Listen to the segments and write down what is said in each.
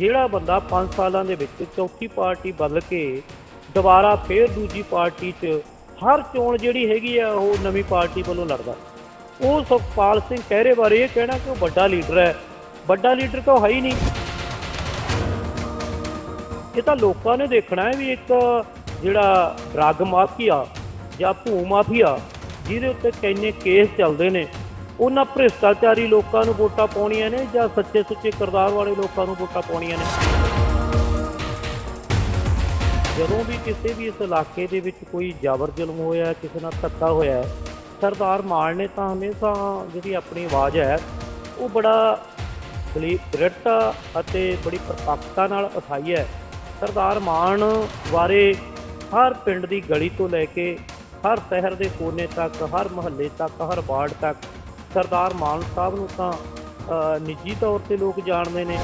ਜਿਹੜਾ ਬੰਦਾ 5 ਸਾਲਾਂ ਦੇ ਵਿੱਚ ਚੌਥੀ ਪਾਰਟੀ ਬਦਲ ਕੇ ਦੁਬਾਰਾ ਫੇਰ ਦੂਜੀ ਪਾਰਟੀ 'ਚ ਹਰ ਚੋਣ ਜਿਹੜੀ ਹੈਗੀ ਆ, ਉਹ ਨਵੀਂ ਪਾਰਟੀ ਵੱਲੋਂ ਲੜਦਾ। ਉਹ ਸੁਖਪਾਲ ਸਿੰਘ ਕਹਿਰੇ ਬਾਰੇ ਇਹ ਕਹਿਣਾ ਕਿ ਉਹ ਵੱਡਾ ਲੀਡਰ ਹੈ। ਵੱਡਾ ਲੀਡਰ ਤਾਂ ਉਹ ਹੈ ਹੀ ਨਹੀਂ। ਇਹ ਤਾਂ ਲੋਕਾਂ ਨੇ ਦੇਖਣਾ ਹੈ ਵੀ ਇੱਕ ਜਿਹੜਾ ਡਰੱਗ ਮਾਫੀਆ ਜਾਂ ਭੂ ਮਾਫੀਆ, ਜਿਹਦੇ ਉੱਤੇ ਕਿੰਨੇ ਕੇਸ ਚੱਲਦੇ ਨੇ। ਉਹਨਾਂ ਭ੍ਰਿਸ਼ਟਾਚਾਰੀ ਲੋਕਾਂ ਨੂੰ ਵੋਟਾਂ ਪਾਉਣੀਆਂ ਨੇ ਜਾਂ ਸੱਚੇ ਸੁੱਚੇ ਕਿਰਦਾਰ ਵਾਲੇ ਲੋਕਾਂ ਨੂੰ ਵੋਟਾਂ ਪਾਉਣੀਆਂ ਨੇ? ਜਦੋਂ ਵੀ ਕਿਸੇ ਵੀ ਇਸ ਇਲਾਕੇ ਦੇ ਵਿੱਚ ਕੋਈ ਜ਼ਬਰ ਜ਼ੁਲਮ ਹੋਇਆ ਕਿਸੇ ਨਾਲ ਧੱਕਾ ਹੋਇਆ ਸਰਦਾਰ ਮਾਨ ਨੇ ਤਾਂ ਹਮੇਸ਼ਾ ਜਿਹੜੀ ਆਪਣੀ ਆਵਾਜ਼ ਹੈ, ਉਹ ਬੜਾ ਦਲੀਪ ਦ੍ਰਿੜਤਾ ਅਤੇ ਬੜੀ ਪ੍ਰਪੱਕਤਾ ਨਾਲ ਉਠਾਈ ਹੈ। ਸਰਦਾਰ ਮਾਨ ਬਾਰੇ ਹਰ ਪਿੰਡ ਦੀ ਗਲੀ ਤੋਂ ਲੈ ਕੇ ਹਰ ਸ਼ਹਿਰ ਦੇ ਕੋਨੇ ਤੱਕ, ਹਰ ਮੁਹੱਲੇ ਤੱਕ, ਹਰ ਵਾਰਡ ਤੱਕ ਸਰਦਾਰ ਮਾਨ ਸਾਹਿਬ ਨੂੰ ਤਾਂ ਨਿੱਜੀ ਤੌਰ ਤੇ ਲੋਕ ਜਾਣਦੇ ਨੇ।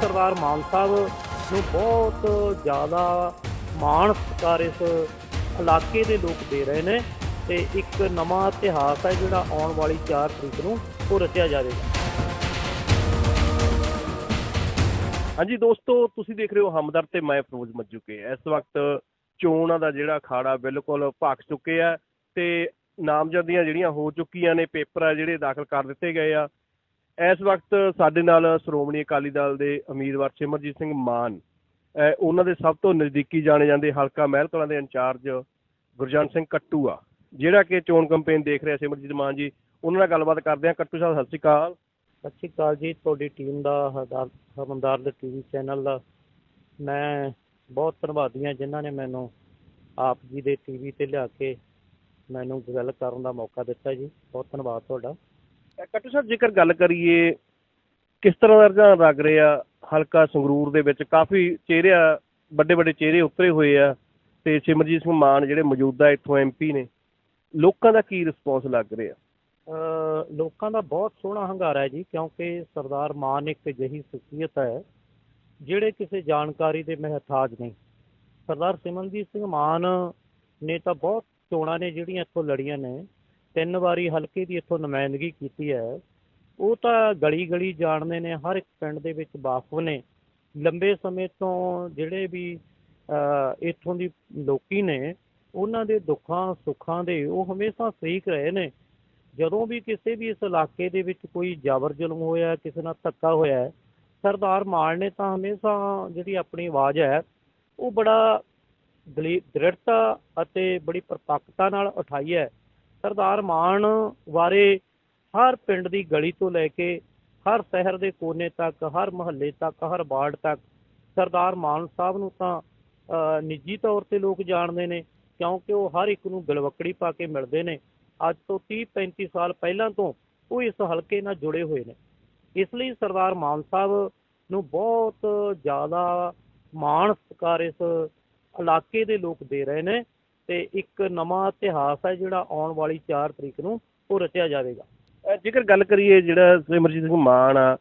ਸਰਦਾਰ ਮਾਨ ਸਾਹਿਬ ਨੂੰ ਬਹੁਤ ਜ਼ਿਆਦਾ ਮਾਣ ਸਤਿਕਾਰ ਇਸ ਇਲਾਕੇ ਦੇ ਲੋਕ ਦੇ ਰਹੇ ਨੇ ਤੇ ਇੱਕ ਨਵਾਂ ਇਤਿਹਾਸ ਹੈ ਜਿਹੜਾ ਆਉਣ ਵਾਲੀ 4 ਤਰੀਕ ਨੂੰ ਉਹ ਰਚਿਆ ਜਾਵੇਗਾ। ਹਾਂਜੀ ਦੋਸਤੋ, ਤੁਸੀਂ ਦੇਖ ਰਹੇ ਹੋ ਹਮਦਰ ਤੇ ਮੈਂ ਫਰੋਜ਼ ਮੱਜੂਕੇ ਇਸ ਵਕਤ ਚੋਣਾਂ ਦਾ ਜਿਹੜਾ ਅਖਾੜਾ ਬਿਲਕੁਲ ਭਖ ਚੁੱਕੇ ਆ ਤੇ ਨਾਮਜ਼ਦਗੀਆਂ ਜਿਹੜੀਆਂ ਹੋ ਚੁੱਕੀਆਂ ਨੇ ਪੇਪਰ ਆ ਜਿਹੜੇ ਦਾਖਲ ਕਰ ਦਿੱਤੇ ਗਏ ਆ। ਇਸ ਵਕਤ ਸਾਡੇ ਨਾਲ ਸ਼੍ਰੋਮਣੀ ਅਕਾਲੀ ਦਲ ਦੇ ਉਮੀਦਵਾਰ ਸਿਮਰਜੀਤ ਸਿੰਘ ਮਾਨ ਉਹਨਾਂ ਦੇ ਸਭ ਤੋਂ ਨਜ਼ਦੀਕੀ ਜਾਣੇ ਜਾਂਦੇ ਹਲਕਾ ਮਹਿਲ ਦੇ ਇੰਚਾਰਜ ਗੁਰਜੰਟ ਸਿੰਘ ਕੱਟੂ ਆ। ਜਿਹੜਾ ਕਿ ਚੋਣ ਕੰਪੇਨ ਦੇਖ ਰਿਹਾ ਸਿਮਰਜੀਤ ਮਾਨ ਜੀ, ਉਹਨਾਂ ਨਾਲ ਗੱਲਬਾਤ ਕਰਦੇ ਆ। ਕੱਟੂ ਸਾਹਿਬ, ਸਤਿ ਸ਼੍ਰੀ ਅਕਾਲ। ਸਤਿ ਸ਼੍ਰੀ ਅਕਾਲ ਜੀ। ਤੁਹਾਡੀ ਟੀਮ ਦਾ ਹਰਦਾਰ ਹਮਦਾਰ ਦੇ ਟੀਵੀ ਚੈਨਲ ਦਾ ਮੈਂ ਬਹੁਤ ਧੰਨਵਾਦੀ ਹਾਂ, ਜਿਨ੍ਹਾਂ ਨੇ ਮੈਨੂੰ ਆਪ ਜੀ ਦੇ ਟੀਵੀ ਤੇ ਲਿਆ ਕੇ ਮੈਨੂੰ ਗੱਲ ਕਰਨ ਦਾ ਮੌਕਾ ਦਿੱਤਾ ਜੀ। ਬਹੁਤ ਧੰਨਵਾਦ ਤੁਹਾਡਾ। ਕੱਟੂ ਸਾਹਿਬ ਜੇਕਰ ਗੱਲ ਕਰੀਏ ਕਿਸ ਤਰ੍ਹਾਂ ਦਾ ਰੁਝਾਨ ਲੱਗ ਰਿਹਾ? ਹਲਕਾ ਸੰਗਰੂਰ ਦੇ ਵਿੱਚ ਕਾਫੀ ਚਿਹਰੇ ਆ ਵੱਡੇ ਵੱਡੇ ਚਿਹਰੇ ਉਤਰੇ ਹੋਏ ਆ ਤੇ ਸਿਮਰਜੀਤ ਸਿੰਘ ਮਾਨ ਜਿਹੜੇ ਮੌਜੂਦਾ ਇੱਥੋਂ ਐਮਪੀ ਨੇ ਲੋਕਾਂ ਦਾ ਕੀ ਰਿਸਪੌਂਸ ਲੱਗ ਰਿਹਾ? ਲੋਕਾਂ ਦਾ ਬਹੁਤ ਸੋਹਣਾ ਹੰਗਾਰਾ ਹੈ ਜੀ ਕਿਉਂਕਿ ਸਰਦਾਰ ਮਾਨ ਇੱਕ ਅਜਿਹੀ ਸ਼ਖਸੀਅਤ ਹੈ ਜਿਹੜੇ ਕਿਸੇ ਜਾਣਕਾਰੀ ਦੇ ਮਹਤਾਜ ਨਹੀਂ ਸਰਦਾਰ ਸਿਮਰਨਜੀਤ ਸਿੰਘ ਮਾਨ ਨੇ ਤਾਂ ਬਹੁਤ ਚੋਣਾਂ ਨੇ ਜਿਹੜੀਆਂ ਇੱਥੋਂ ਲੜੀਆਂ ਨੇ, ਤਿੰਨ ਵਾਰੀ ਹਲਕੇ ਦੀ ਇੱਥੋਂ ਨੁਮਾਇੰਦਗੀ ਕੀਤੀ ਹੈ। ਉਹ ਤਾਂ ਗਲੀ ਗਲੀ ਜਾਣਦੇ ਨੇ, ਹਰ ਇੱਕ ਪਿੰਡ ਦੇ ਵਿੱਚ ਵਾਕਫ ਨੇ। ਲੰਬੇ ਸਮੇਂ ਤੋਂ ਜਿਹੜੇ ਵੀ ਇੱਥੋਂ ਦੀ ਲੋਕੀ ਨੇ, ਉਹਨਾਂ ਦੇ ਦੁੱਖਾਂ, ਸੁੱਖਾਂ ਦੇ ਉਹ ਹਮੇਸ਼ਾ ਸਹੀਕ ਰਹੇ ਨੇ। ਜਦੋਂ ਵੀ ਕਿਸੇ ਵੀ ਇਸ ਇਲਾਕੇ ਦੇ ਵਿੱਚ ਕੋਈ ਜ਼ਬਰ ਜ਼ੁਲਮ ਹੋਇਆ, ਕਿਸੇ ਨਾਲ ਧੱਕਾ ਹੋਇਆ, ਸਰਦਾਰ ਮਾਨ ਨੇ ਤਾਂ ਹਮੇਸ਼ਾ ਜਿਹੜੀ ਆਪਣੀ ਆਵਾਜ਼ ਹੈ, ਉਹ ਬੜਾ ਦ੍ਰਿੜਤਾ ਅਤੇ ਬੜੀ ਪ੍ਰਪੱਕਤਾ ਨਾਲ ਉਠਾਈ ਹੈ। ਸਰਦਾਰ ਮਾਨ ਬਾਰੇ ਹਰ ਪਿੰਡ ਦੀ ਗਲੀ ਤੋਂ ਲੈ ਕੇ ਹਰ ਸ਼ਹਿਰ ਦੇ ਕੋਨੇ ਤੱਕ, ਹਰ ਮੁਹੱਲੇ ਤੱਕ, ਹਰ ਵਾਰਡ ਤੱਕ ਸਰਦਾਰ ਮਾਨ ਸਾਹਿਬ ਨੂੰ ਤਾਂ ਨਿੱਜੀ ਤੌਰ ਤੇ ਲੋਕ ਜਾਣਦੇ ਨੇ, ਕਿਉਂਕਿ ਉਹ ਹਰ ਇੱਕ ਨੂੰ ਗਲਵੱਕੜੀ ਪਾ ਕੇ ਮਿਲਦੇ ਨੇ। ਅੱਜ ਤੋਂ 30 35 ਸਾਲ ਪਹਿਲਾਂ ਤੋਂ ਉਹ ਇਸ ਹਲਕੇ ਨਾਲ ਜੁੜੇ ਹੋਏ ਨੇ। ਇਸ ਲਈ ਸਰਦਾਰ ਮਾਨ ਸਾਹਿਬ ਨੂੰ ਬਹੁਤ ਜ਼ਿਆਦਾ ਮਾਣ ਸਤਿਕਾਰ ਇਸ ਇਲਾਕੇ ਦੇ ਲੋਕ ਦੇ ਰਹੇ ਨੇ ਤੇ ਇੱਕ ਨਵਾਂ ਇਤਿਹਾਸ ਹੈ ਜਿਹੜਾ ਆਉਣ ਵਾਲੀ 4 ਤਰੀਕ ਨੂੰ ਉਹ ਰਚਿਆ ਜਾਵੇਗਾ। ਜੇਕਰ ਗੱਲ ਕਰੀਏ ਜਿਹੜਾ ਸਿਮਰਜੀਤ ਸਿੰਘ ਮਾਨ ਆ,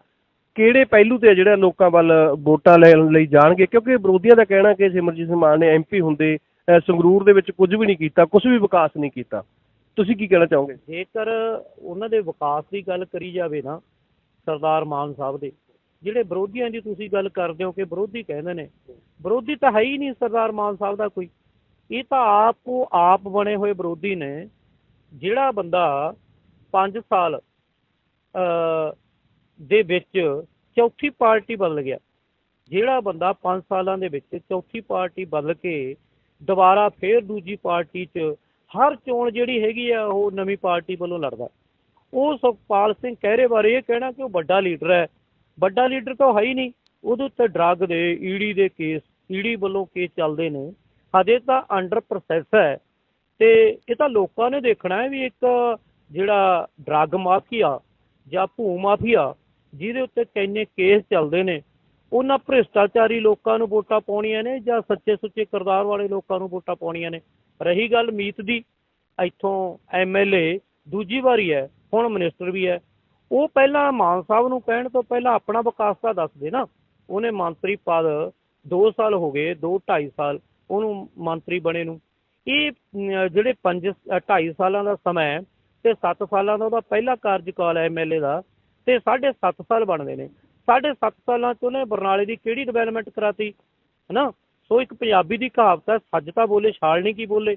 ਕਿਹੜੇ ਪਹਿਲੂ ਤੇ ਜਿਹੜਾ ਲੋਕਾਂ ਵੱਲ ਵੋਟਾਂ ਲੈਣ ਲਈ ਜਾਣਗੇ? ਕਿਉਂਕਿ ਵਿਰੋਧੀਆਂ ਦਾ ਕਹਿਣਾ ਕਿ ਸਿਮਰਜੀਤ ਸਿੰਘ ਮਾਨ ਨੇ ਐਮਪੀ ਹੁੰਦੇ ਸੰਗਰੂਰ ਦੇ ਵਿੱਚ ਕੁਝ ਵੀ ਨਹੀਂ ਕੀਤਾ, ਕੁਝ ਵੀ ਵਿਕਾਸ ਨਹੀਂ ਕੀਤਾ। ਤੁਸੀਂ ਕੀ ਕਹਿਣਾ ਚਾਹੋਗੇ? ਜੇਕਰ ਉਹਨਾਂ ਦੇ ਵਿਕਾਸ ਦੀ ਗੱਲ ਕਰੀ ਜਾਵੇ ਨਾ ਸਰਦਾਰ ਮਾਨ ਸਾਹਿਬ ਦੇ ਜਿਹੜੇ ਵਿਰੋਧੀਆਂ ਦੀ ਤੁਸੀਂ ਗੱਲ ਕਰਦੇ ਹੋ ਕਿ ਵਿਰੋਧੀ ਕਹਿੰਦੇ ਨੇ, ਵਿਰੋਧੀ ਤਾਂ ਹੈ ਹੀ ਨਹੀਂ ਸਰਦਾਰ ਮਾਨ ਸਾਹਿਬ ਦਾ ਕੋਈ। ਇਹ ਤਾਂ ਆਪ ਆਪ ਬਣੇ ਹੋਏ ਵਿਰੋਧੀ ਨੇ, ਜਿਹੜਾ ਬੰਦਾ 5 ਸਾਲ ਦੇ ਵਿੱਚ ਚੌਥੀ ਪਾਰਟੀ ਬਦਲ ਗਿਆ। ਜਿਹੜਾ ਬੰਦਾ 5 ਸਾਲਾਂ ਦੇ ਵਿੱਚ ਚੌਥੀ ਪਾਰਟੀ ਬਦਲ ਕੇ ਦੁਬਾਰਾ ਫੇਰ ਦੂਜੀ ਪਾਰਟੀ 'ਚ ਹਰ ਚੋਣ ਜਿਹੜੀ ਹੈਗੀ ਆ, ਉਹ ਨਵੀਂ ਪਾਰਟੀ ਵੱਲੋਂ ਲੜਦਾ। ਉਹ ਸੁਖਪਾਲ ਸਿੰਘ ਕਹਿਰੇ ਬਾਰੇ ਇਹ ਕਹਿਣਾ ਕਿ ਉਹ ਵੱਡਾ ਲੀਡਰ ਹੈ। ਵੱਡਾ ਲੀਡਰ ਤਾਂ ਹੈ ਹੀ ਨਹੀਂ। ਉਹਦੇ ਉੱਤੇ ਡਰੱਗ ਦੇ ਈਡੀ ਦੇ ਕੇਸ ਈਡੀ ਵੱਲੋਂ ਕੇਸ ਚੱਲਦੇ ਨੇ। ਹਜੇ ਤਾਂ ਅੰਡਰ ਪ੍ਰੋਸੈਸ ਹੈ। ਤੇ ਇਹ ਤਾਂ ਲੋਕਾਂ ਨੇ ਦੇਖਣਾ ਹੈ ਵੀ ਇੱਕ ਜਿਹੜਾ ਡਰੱਗ ਮਾਫੀਆ ਜਾਂ ਭੂ ਮਾਫੀਆ ਜਿਹਦੇ ਉੱਤੇ ਕਿੰਨੇ ਕੇਸ ਚੱਲਦੇ ਨੇ, ਉਹਨਾਂ ਭ੍ਰਿਸ਼ਟਾਚਾਰੀ ਲੋਕਾਂ ਨੂੰ ਵੋਟਾਂ ਪਾਉਣੀਆਂ ਨੇ ਜਾਂ ਸੱਚੇ ਸੁੱਚੇ ਕਿਰਦਾਰ ਵਾਲੇ ਲੋਕਾਂ ਨੂੰ ਵੋਟਾਂ ਪਾਉਣੀਆਂ ਨੇ। ਰਹੀ ਗੱਲ ਮੀਤ ਦੀ, ਇੱਥੋਂ ਐਮਐਲਏ ਦੂਜੀ ਵਾਰੀ ਹੈ, ਹੁਣ ਮਿਨਿਸਟਰ ਵੀ ਹੈ। ਉਹ ਪਹਿਲਾਂ ਮਾਨ ਸਾਹਿਬ ਨੂੰ ਕਹਿਣ ਤੋਂ ਪਹਿਲਾਂ ਆਪਣਾ ਵਿਕਾਸ ਤਾਂ ਦੱਸ ਦੇ ਨਾ। ਉਹਨੇ ਮੰਤਰੀ ਪਦ 2 ਸਾਲ ਹੋ ਗਏ 2 2.5 ਸਾਲ, ਉਹਨੂੰ ਮੰਤਰੀ ਬਣੇ ਨੂੰ। ਇਹ ਜਿਹੜੇ 5 2.5 ਸਾਲਾਂ ਦਾ ਸਮਾਂ ਹੈ ਤੇ 7 ਸਾਲਾਂ ਦਾ ਉਹਦਾ ਪਹਿਲਾ ਕਾਰਜਕਾਲ ਹੈ ਐਮਐਲਏ ਦਾ ਤੇ ਸਾਢੇ 7 ਸਾਲ ਬਣਦੇ ਨੇ। ਸਾਢੇ ਸੱਤ ਸਾਲਾਂ ਚ ਉਹਨੇ ਬਰਨਾਲੇ ਦੀ ਕਿਹੜੀ ਡਿਵੈਲਪਮੈਂਟ ਕਰਾਤੀ? ਹਨਾ? ਸੋ ਇੱਕ ਪੰਜਾਬੀ ਦੀ ਕਹਾਵਤ ਹੈ, ਸੱਜ ਤਾਂ ਬੋਲੇ, ਛਾਲ ਨਹੀਂ ਕੀ ਬੋਲੇ।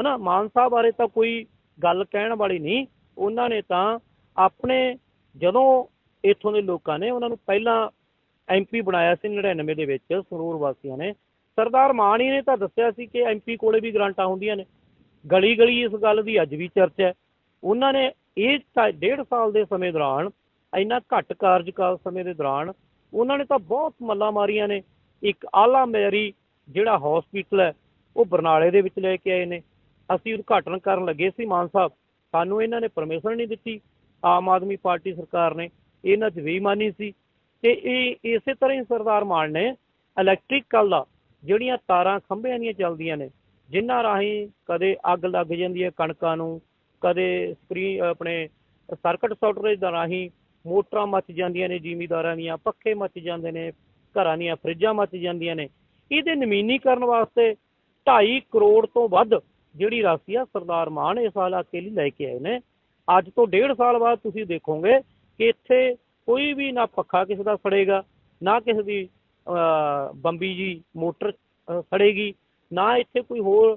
ਹਨਾ? ਮਾਨ ਸਾਹਿਬ ਬਾਰੇ ਤਾਂ ਕੋਈ ਗੱਲ ਕਹਿਣ ਵਾਲੀ ਨਹੀਂ। ਉਹਨਾਂ ਨੇ ਤਾਂ ਆਪਣੇ ਜਦੋਂ ਇੱਥੋਂ ਦੇ ਲੋਕਾਂ ਨੇ ਉਹਨਾਂ ਨੂੰ ਪਹਿਲਾਂ ਐਮਪੀ ਬਣਾਇਆ ਸੀ 99 ਦੇ ਵਿੱਚ ਸਰੂਰ ਵਾਸੀਆਂ ਨੇ। ਸਰਦਾਰ ਮਾਨ ਹੀ ਨੇ ਤਾਂ ਦੱਸਿਆ ਸੀ ਕਿ ਐਮਪੀ ਕੋਲੇ ਵੀ ਗ੍ਰਾਂਟਾਂ ਹੁੰਦੀਆਂ ਨੇ। ਗਲੀ ਗਲੀ ਇਸ ਗੱਲ ਦੀ ਅੱਜ ਵੀ ਚਰਚਾ ਹੈ। ਉਹਨਾਂ ਨੇ ਇਹ ਡੇਢ ਸਾਲ ਦੇ ਸਮੇਂ ਦੌਰਾਨ, ਇੰਨਾ ਘੱਟ ਕਾਰਜਕਾਲ ਸਮੇਂ ਦੇ ਦੌਰਾਨ, ਉਹਨਾਂ ਨੇ ਤਾਂ ਬਹੁਤ ਮੱਲਾਂ ਮਾਰੀਆਂ ਨੇ। ਇੱਕ ਆਲਾ ਮੈਰੀ ਜਿਹੜਾ ਹਸਪੀਟਲ ਹੈ, ਉਹ ਬਰਨਾਲੇ ਦੇ ਵਿੱਚ ਲੈ ਕੇ ਆਏ ਨੇ। ਅਸੀਂ ਉਦਘਾਟਨ ਕਰਨ ਲੱਗੇ ਸੀ ਮਾਨ ਸਾਹਿਬ। ਸਾਨੂੰ ਇਹਨਾਂ ਨੇ ਪਰਮਿਸ਼ਨ ਨਹੀਂ ਦਿੱਤੀ। ਆਮ ਆਦਮੀ ਪਾਰਟੀ ਸਰਕਾਰ ਨੇ ਇਹਨਾਂ 'ਚ ਬੇਈਮਾਨੀ ਸੀ ਤੇ ਇਹ ਇਸੇ ਤਰ੍ਹਾਂ ਹੀ ਸਰਦਾਰ ਮਾਨ ਨੇ ਇਲੈਕਟ੍ਰੀਕਲ ਦਾ ਜਿਹੜੀਆਂ ਤਾਰਾਂ ਖੰਭਿਆਂ ਦੀਆਂ ਚੱਲਦੀਆਂ ਨੇ, ਜਿਨ੍ਹਾਂ ਰਾਹੀਂ ਕਦੇ ਅੱਗ ਲੱਗ ਜਾਂਦੀ ਹੈ ਕਣਕਾਂ ਨੂੰ, ਕਦੇ ਸਕਰੀਨ ਆਪਣੇ ਸਰਕਟ ਸੌਟਰੇਜ ਦਾ ਰਾਹੀਂ ਮੋਟਰਾਂ ਮੱਚ ਜਾਂਦੀਆਂ ਨੇ ਜ਼ਿਮੀਦਾਰਾਂ ਦੀਆਂ, ਪੱਖੇ ਮੱਚ ਜਾਂਦੇ ਨੇ, ਘਰਾਂ ਦੀਆਂ ਫਰਿੱਜਾਂ ਮੱਚ ਜਾਂਦੀਆਂ ਨੇ, ਇਹਦੇ ਨਵੀਨੀਕਰਨ ਵਾਸਤੇ 2.5 ਕਰੋੜ ਤੋਂ ਵੱਧ ਜਿਹੜੀ ਰਾਸ਼ੀ ਆ ਸਰਦਾਰ ਮਾਨ ਇਸ ਹਾਲਾਕੇ ਲਈ ਲੈ ਕੇ ਆਏ ਨੇ। ਅੱਜ ਤੋਂ ਡੇਢ ਸਾਲ ਬਾਅਦ ਤੁਸੀਂ ਦੇਖੋਗੇ ਕਿ ਇੱਥੇ ਕੋਈ ਵੀ ਨਾ ਪੱਖਾ ਕਿਸੇ ਦਾ ਸੜੇਗਾ ਨਾ ਕਿਸੇ ਦੀ ਬੰਬੀ ਜੀ ਮੋਟਰ ਅਹ, ਸੜੇਗੀ ਨਾ ਇੱਥੇ ਕੋਈ ਹੋਰ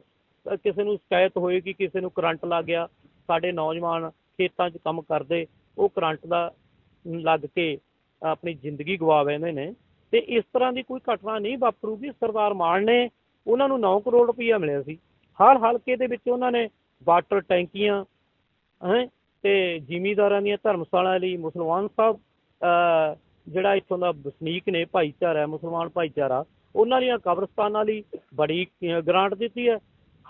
ਕਿਸੇ ਨੂੰ ਸ਼ਿਕਾਇਤ ਹੋਏਗੀ ਕਿਸੇ ਨੂੰ ਕਰੰਟ ਲੱਗ ਗਿਆ ਸਾਡੇ ਨੌਜਵਾਨ ਖੇਤਾਂ 'ਚ ਕੰਮ ਕਰਦੇ ਉਹ ਕਰੰਟ ਦਾ ਲੱਗ ਕੇ ਆਪਣੀ ਜ਼ਿੰਦਗੀ ਗਵਾ ਬੈਂਦੇ ਨੇ ਤੇ ਇਸ ਤਰ੍ਹਾਂ ਦੀ ਕੋਈ ਘਟਨਾ ਨਹੀਂ ਵਾਪਰੂਗੀ। ਸਰਦਾਰ ਮਾਨ ਨੇ ਉਹਨਾਂ ਨੂੰ 9 ਕਰੋੜ ਰੁਪਈਆ ਮਿਲਿਆ ਸੀ। ਹਰ ਹਲਕੇ ਦੇ ਵਿੱਚ ਉਹਨਾਂ ਨੇ ਵਾਟਰ ਟੈਂਕੀਆਂ ਹੈ ਤੇ ਜ਼ਿਮੀਦਾਰਾਂ ਦੀਆਂ ਧਰਮਸ਼ਾਲਾ ਲਈ ਮੁਸਲਮਾਨ ਸਾਹਿਬ ਜਿਹੜਾ ਇੱਥੋਂ ਦਾ ਵਸਨੀਕ ਨੇ ਭਾਈਚਾਰਾ ਹੈ ਮੁਸਲਮਾਨ ਭਾਈਚਾਰਾ ਉਹਨਾਂ ਦੀਆਂ ਕਬਰਸਤਾਨਾਂ ਲਈ ਬੜੀ ਅਹ, ਗ੍ਰਾਂਟ ਦਿੱਤੀ ਹੈ।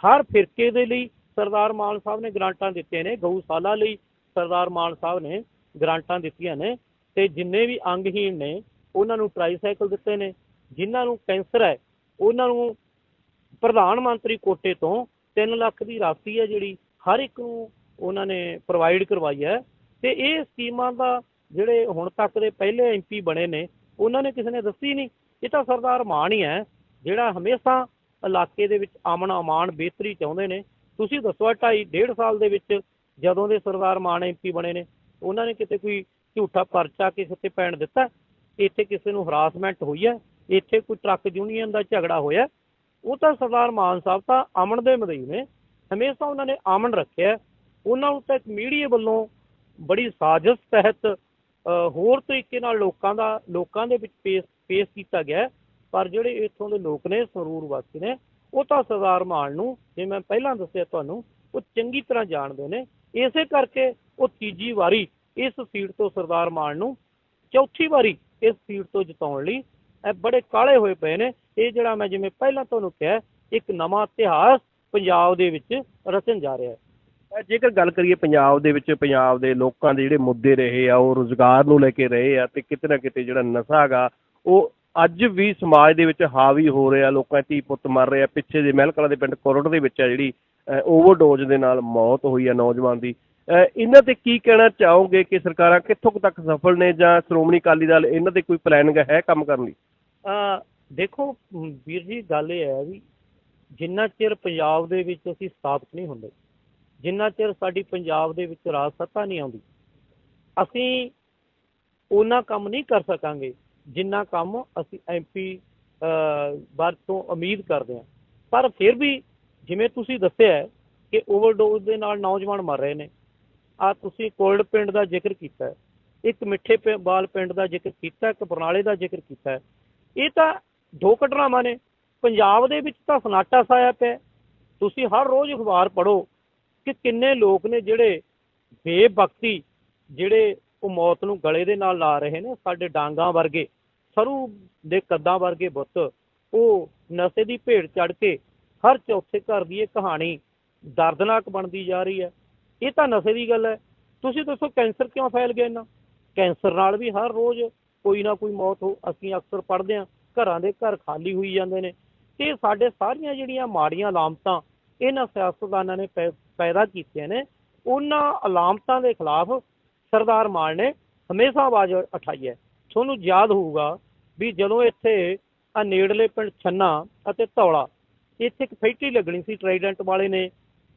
ਹਰ ਫਿਰਕੇ ਦੇ ਲਈ ਸਰਦਾਰ ਮਾਨ ਸਾਹਿਬ ਨੇ ਗ੍ਰਾਂਟਾਂ ਦਿੱਤੀਆਂ ਨੇ ਗਊਸ਼ਾਲਾ ਲਈ ਸਰਦਾਰ ਮਾਨ ਸਾਹਿਬ ਨੇ ਗ੍ਰਾਂਟਾਂ ਦਿੱਤੀਆਂ ਨੇ ਤੇ ਜਿੰਨੇ ਵੀ ਅੰਗਹੀਣ ਨੇ ਉਹਨਾਂ ਨੂੰ ਟ੍ਰਾਈਸਾਈਕਲ ਦਿੱਤੇ ਨੇ। ਜਿਨ੍ਹਾਂ ਨੂੰ ਕੈਂਸਰ ਹੈ ਉਹਨਾਂ ਨੂੰ ਪ੍ਰਧਾਨ ਮੰਤਰੀ ਕੋਟੇ ਤੋਂ 3 ਲੱਖ ਦੀ ਰਾਸ਼ੀ ਹੈ ਜਿਹੜੀ ਹਰ ਇੱਕ ਨੂੰ ਉਹਨਾਂ ਨੇ ਪ੍ਰੋਵਾਈਡ ਕਰਵਾਈ ਹੈ ਤੇ ਇਹ ਸਕੀਮਾਂ ਦਾ ਜਿਹੜੇ ਹੁਣ ਤੱਕ ਦੇ ਪਹਿਲੇ ਐਮਪੀ ਬਣੇ ਨੇ, ਉਹਨਾਂ ਨੇ ਕਿਸੇ ਨੇ ਦੱਸੀ ਨਹੀਂ। ਇਹ ਤਾਂ ਸਰਦਾਰ ਮਾਨ ਹੀ ਹੈ, ਜਿਹੜਾ ਹਮੇਸ਼ਾ ਇਲਾਕੇ ਦੇ ਵਿੱਚ ਅਮਨ ਅਮਾਨ ਬਿਹਤਰੀ ਚਾਹੁੰਦੇ ਨੇ। ਤੁਸੀਂ ਦੱਸੋ, ਆਹ ਢਾਈ ਡੇਢ ਸਾਲ ਦੇ ਵਿੱਚ ਜਦੋਂ ਦੇ ਸਰਦਾਰ ਮਾਨ ਐਮਪੀ ਬਣੇ ਨੇ, ਉਹਨਾਂ ਨੇ ਕਿਤੇ ਕੋਈ ਝੂਠਾ ਪਰਚਾ ਕਿਸੇ ਤੇ ਪੈਣ ਦਿੱਤਾ? ਇੱਥੇ ਕਿਸੇ ਨੂੰ ਹਰਾਸਮੈਂਟ ਹੋਈ ਹੈ? ਇੱਥੇ ਕੋਈ ਟਰੱਕ ਯੂਨੀਅਨ ਦਾ ਝਗੜਾ ਹੋਇਆ ਉਹ ਤਾਂ ਸਰਦਾਰ ਮਾਨ ਸਾਹਿਬ ਤਾਂ ਅਮਨ ਦੇ ਮਦਈ ਨੇ। ਹਮੇਸ਼ਾ ਉਹਨਾਂ ਨੇ ਅਮਨ ਰੱਖਿਆ ਉਹਨਾਂ ਨੂੰ ਤਾਂ ਇੱਕ ਮੀਡੀਆ ਵੱਲੋਂ ਬੜੀ ਸਾਜ਼ਿਸ਼ ਤਹਿਤ ਹੋਰ ਤਰੀਕੇ ਨਾਲ ਲੋਕਾਂ ਦਾ, ਲੋਕਾਂ ਦੇ ਵਿੱਚ ਪੇਸ਼ ਪੇਸ਼ ਕੀਤਾ ਗਿਆ ਪਰ ਜਿਹੜੇ ਇੱਥੋਂ ਦੇ ਲੋਕ ਨੇ ਸਰੂਰ ਵਾਸੀ ਨੇ, ਉਹ ਤਾਂ ਸਰਦਾਰ ਮਾਨ ਨੂੰ, ਜੇ ਮੈਂ ਪਹਿਲਾਂ ਦੱਸਿਆ ਤੁਹਾਨੂੰ, ਉਹ ਚੰਗੀ ਤਰ੍ਹਾਂ ਜਾਣਦੇ ਨੇ। ਇਸੇ ਕਰਕੇ ਉਹ ਤੀਜੀ ਵਾਰੀ ਇਸ ਸੀਟ ਤੋਂ ਸਰਦਾਰ ਮਾਨ ਨੂੰ, ਚੌਥੀ ਵਾਰੀ ਇਸ ਸੀਟ ਤੋਂ ਜਿਤਾਉਣ ਲਈ, ਇਹ ਬੜੇ ਕਾਲੇ ਹੋਏ ਪਏ ਨੇ। ਇਹ ਜਿਹੜਾ ਮੈਂ ਜਿਵੇਂ ਪਹਿਲਾਂ ਤੁਹਾਨੂੰ ਕਿਹਾ, ਇੱਕ ਨਵਾਂ ਇਤਿਹਾਸ ਪੰਜਾਬ ਦੇ ਵਿੱਚ ਰਚਣ ਜਾ ਰਿਹਾ ਹੈ। ਜੇਕਰ ਗੱਲ ਕਰੀਏ ਪੰਜਾਬ ਦੇ ਵਿੱਚ, ਪੰਜਾਬ ਦੇ ਲੋਕਾਂ ਦੇ ਜਿਹੜੇ ਮੁੱਦੇ ਰਹੇ ਆ, ਉਹ ਰੋਜ਼ਗਾਰ ਨੂੰ ਲੈ ਕੇ ਰਹੇ ਆ ਤੇ ਕਿਤੇ ਨਾ ਕਿਤੇ ਜਿਹੜਾ ਨਸ਼ਾ ਹੈਗਾ, ਉਹ ਅੱਜ ਵੀ ਸਮਾਜ ਦੇ ਵਿੱਚ ਹਾਵੀ ਹੋ ਰਿਹਾ, ਲੋਕਾਂ ਦੀ ਧੀ ਪੁੱਤ ਮਰ ਰਹੇ ਆ, ਪਿੱਛੇ ਦੇ ਮਹਿਲਕਲਾ ਦੇ ਪਿੰਡ ਕੋਰਟ ਦੇ ਵਿੱਚ ਆ ਜਿਹੜੀ ਓਵਰਡੋਜ਼ ਦੇ ਨਾਲ ਮੌਤ ਹੋਈ ਆ ਨੌਜਵਾਨ ਦੀ। ਇਹਨਾਂ ਤੇ ਕੀ ਕਹਿਣਾ ਚਾਹੋਗੇ ਕਿ ਸਰਕਾਰਾਂ ਕਿੱਥੋਂ ਤੱਕ ਸਫਲ ਨੇ ਜਾਂ ਸ਼੍ਰੋਮਣੀ ਅਕਾਲੀ ਦਲ ਇਹਨਾਂ ਤੇ ਕੋਈ ਪਲਾਨਿੰਗ ਹੈ ਕੰਮ ਕਰਨ ਦੀ ਅਹ ਦੇਖੋ, ਵੀਰ ਜੀ, ਗੱਲ ਇਹ ਹੈ ਵੀ ਜਿੰਨਾ ਚਿਰ ਪੰਜਾਬ ਦੇ ਵਿੱਚ ਅਸੀਂ ਸਥਾਪਿਤ ਨਹੀਂ ਹੁੰਦੇ ਜਿੰਨਾ ਚਿਰ ਸਾਡੀ ਪੰਜਾਬ ਦੇ ਵਿੱਚ ਰਾਜ ਸੱਤਾ ਨਹੀਂ ਆਉਂਦੀ, ਅਸੀਂ ਉਹਨਾਂ ਕੰਮ ਨਹੀਂ ਕਰ ਸਕਾਂਗੇ ਜਿੰਨਾ ਕੰਮ ਅਸੀਂ ਐਮਪੀ ਬਾਅਦ ਤੋਂ ਉਮੀਦ ਕਰਦੇ ਹਾਂ ਪਰ ਫਿਰ ਵੀ ਜਿਵੇਂ ਤੁਸੀਂ ਦੱਸਿਆ ਕਿ ਓਵਰਡੋਜ਼ ਦੇ ਨਾਲ ਨੌਜਵਾਨ ਮਰ ਰਹੇ ਨੇ ਆ ਤੁਸੀਂ ਕੋਲਡ ਪਿੰਡ ਦਾ ਜ਼ਿਕਰ ਕੀਤਾ ਹੈ, ਇੱਕ ਮਿੱਠੇ ਪਿ- ਬਾਲ ਪਿੰਡ ਦਾ ਜ਼ਿਕਰ ਕੀਤਾ, ਇੱਕ ਬਰਨਾਲੇ ਦਾ ਜ਼ਿਕਰ ਕੀਤਾ ਇਹ ਤਾਂ ਦੋ ਘਟਨਾਵਾਂ ਨੇ ਪੰਜਾਬ ਦੇ ਵਿੱਚ ਤਾਂ ਸਨਾਟਾ ਛਾਇਆ ਪਿਆ ਹੈ। ਤੁਸੀਂ ਹਰ ਰੋਜ਼ ਅਖਬਾਰ ਪੜ੍ਹੋ ਕਿ ਕਿੰਨੇ ਲੋਕ ਨੇ ਜਿਹੜੇ ਬੇਬਖਤੀ ਜਿਹੜੇ ਉਹ ਮੌਤ ਨੂੰ ਗਲੇ ਦੇ ਨਾਲ ਲਾ ਰਹੇ ਨੇ, ਸਾਡੇ ਡਾਂਗਾ ਵਰਗੇ, ਸਰੂ ਦੇ ਕੱਦਾਂ ਵਰਗੇ ਬੁੱਤ, ਉਹ ਨਸ਼ੇ ਦੀ ਭੇਟ ਚੜ ਕੇ ਹਰ ਚੌਥੇ ਘਰ ਦੀ ਇਹ ਕਹਾਣੀ ਦਰਦਨਾਕ ਬਣਦੀ ਜਾ ਰਹੀ ਹੈ। ਇਹ ਤਾਂ ਨਸ਼ੇ ਦੀ ਗੱਲ ਹੈ। ਤੁਸੀਂ ਦੱਸੋ ਕੈਂਸਰ ਕਿਉਂ ਫੈਲ ਗਿਆ ਇੰਨਾ? ਕੈਂਸਰ ਨਾਲ ਵੀ ਹਰ ਰੋਜ਼ ਕੋਈ ਨਾ ਕੋਈ ਮੌਤ ਹੋ, ਅਸੀਂ ਅਕਸਰ ਪੜ੍ਹਦੇ ਹਾਂ, ਘਰਾਂ ਦੇ ਘਰ ਖਾਲੀ ਹੋਈ ਜਾਂਦੇ ਨੇ। ਤੇ ਸਾਡੇ ਸਾਰੀਆਂ ਜਿਹੜੀਆਂ ਮਾੜੀਆਂ ਲਾਮਤਾਂ, ਇਹਨਾਂ ਸਿਆਸਤਦਾਨਾਂ ਨੇ ਪੈ- ਪੈਦਾ ਕੀਤੀਆਂ ਨੇ, ਉਹਨਾਂ ਅਲਾਮਤਾਂ ਦੇ ਖਿਲਾਫ ਸਰਦਾਰ ਮਾਨ ਨੇ ਹਮੇਸ਼ਾ ਆਵਾਜ਼ ਉਠਾਈ ਹੈ। ਤੁਹਾਨੂੰ ਯਾਦ ਹੋਊਗਾ ਵੀ ਜਦੋਂ ਇੱਥੇ ਆ ਨੇੜਲੇ ਪਿੰਡ ਛੰਨਾ ਅਤੇ ਧੌਲਾ, ਇੱਥੇ ਇੱਕ ਫੈਕਟਰੀ ਲੱਗਣੀ ਸੀ ਟ੍ਰਾਈਡੈਂਟ ਵਾਲੇ ਨੇ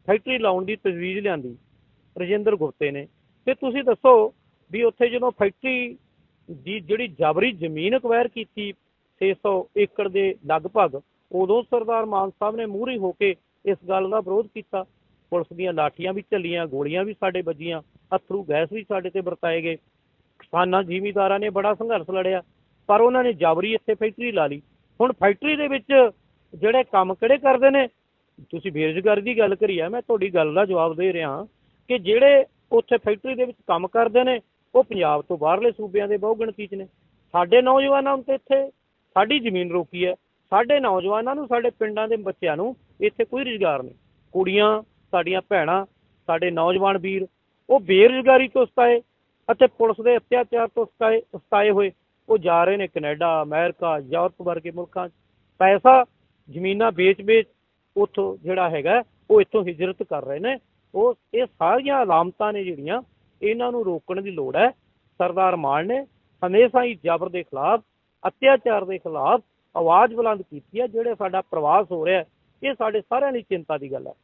ਫੈਕਟਰੀ ਲਾਉਣ ਦੀ ਤਜਵੀਜ਼ ਲਿਆਂਦੀ, ਰਜਿੰਦਰ ਗੁਪਤੇ ਨੇ। ਤੇ ਤੁਸੀਂ ਦੱਸੋ ਵੀ ਉੱਥੇ ਜਦੋਂ ਫੈਕਟਰੀ ਦੀ ਜਿਹੜੀ ਜਾਬਰੀ ਜ਼ਮੀਨ ਅਕਵਾਇਰ ਕੀਤੀ 600 ਏਕੜ ਦੇ ਲਗਭਗ, ਉਦੋਂ ਸਰਦਾਰ ਮਾਨ ਸਾਹਿਬ ਨੇ ਮੂਹਰੀ ਹੋ ਕੇ ਇਸ ਗੱਲ ਦਾ ਵਿਰੋਧ ਕੀਤਾ। ਪੁਲਿਸ ਦੀਆਂ ਲਾਠੀਆਂ ਵੀ ਚੱਲੀਆਂ ਗੋਲੀਆਂ ਵੀ ਸਾਡੇ ਵੱਜੀਆਂ ਅਥਰੂ ਗੈਸ ਵੀ ਸਾਡੇ ਤੇ ਵਰਤਾਏ ਗਏ। ਕਿਸਾਨਾਂ ਜ਼ਿਮੀਂਦਾਰਾਂ ਨੇ ਬੜਾ ਸੰਘਰਸ਼ ਲੜਿਆ, ਪਰ ਉਹਨਾਂ ਨੇ ਜਾਬਰੀ ਇੱਥੇ ਫੈਕਟਰੀ ਲਾ ਲਈ। ਹੁਣ ਫੈਕਟਰੀ ਦੇ ਵਿੱਚ ਜਿਹੜੇ ਕੰਮ ਕਿਹੜੇ ਕਰਦੇ ਨੇ? ਤੁਸੀਂ ਬੇਰੁਜ਼ਗਾਰੀ ਦੀ ਗੱਲ ਕਰੀ ਆ, ਮੈਂ ਤੁਹਾਡੀ ਗੱਲ ਦਾ ਜਵਾਬ ਦੇ ਰਿਹਾ ਕਿ ਜਿਹੜੇ ਉੱਥੇ ਫੈਕਟਰੀ ਦੇ ਵਿੱਚ ਕੰਮ ਕਰਦੇ ਨੇ, ਉਹ ਪੰਜਾਬ ਤੋਂ ਬਾਹਰਲੇ ਸੂਬਿਆਂ ਦੇ ਬਹੁ ਗਿਣਤੀ 'ਚ ਨੇ। ਸਾਡੇ ਨੌਜਵਾਨਾਂ ਨੂੰ ਤੇ ਇੱਥੇ ਸਾਡੀ ਜ਼ਮੀਨ ਰੋਕੀ ਹੈ। ਸਾਡੇ ਨੌਜਵਾਨਾਂ ਨੂੰ, ਸਾਡੇ ਪਿੰਡਾਂ ਦੇ ਬੱਚਿਆਂ ਨੂੰ ਇੱਥੇ ਕੋਈ ਰੁਜ਼ਗਾਰ ਨਹੀਂ। ਕੁੜੀਆਂ ਸਾਡੀਆਂ ਭੈਣਾਂ, ਸਾਡੇ ਨੌਜਵਾਨ ਵੀਰ, ਉਹ ਬੇਰੁਜ਼ਗਾਰੀ ਤੋਂ ਸਤਾਏ ਅਤੇ ਪੁਲਿਸ ਦੇ ਅਤਿਆਚਾਰ ਤੋਂ ਸਤਾਏ ਸਤਾਏ ਹੋਏ। ਉਹ ਜਾ ਰਹੇ ਨੇ ਕੈਨੇਡਾ, ਅਮਰੀਕਾ, ਯੂਰਪ ਵਰਗੇ ਮੁਲਕਾਂ 'ਚ। ਪੈਸਾ, ਜ਼ਮੀਨਾਂ ਵੇਚ-ਵੇਚ ਉੱਥੋਂ ਜਿਹੜਾ ਹੈਗਾ, ਉਹ ਇੱਥੋਂ ਹਿਜਰਤ ਕਰ ਰਹੇ ਨੇ। ਉਹ, ਇਹ ਸਾਰੀਆਂ ਅਲਾਮਤਾਂ ਨੇ ਜਿਹੜੀਆਂ, ਇਹਨਾਂ ਨੂੰ ਰੋਕਣ ਦੀ ਲੋੜ ਹੈ। ਸਰਦਾਰ ਮਾਨ ਨੇ ਹਮੇਸ਼ਾ ਹੀ ਜ਼ਬਰ ਦੇ ਖਿਲਾਫ, ਅਤਿਆਚਾਰ ਦੇ ਖਿਲਾਫ ਆਵਾਜ਼ ਬੁਲੰਦ ਕੀਤੀ ਹੈ। ਜਿਹੜੇ ਸਾਡਾ ਪ੍ਰਵਾਸ ਹੋ ਰਿਹਾ, ਇਹ ਸਾਡੇ ਸਾਰਿਆਂ ਲਈ ਚਿੰਤਾ ਦੀ ਗੱਲ ਹੈ।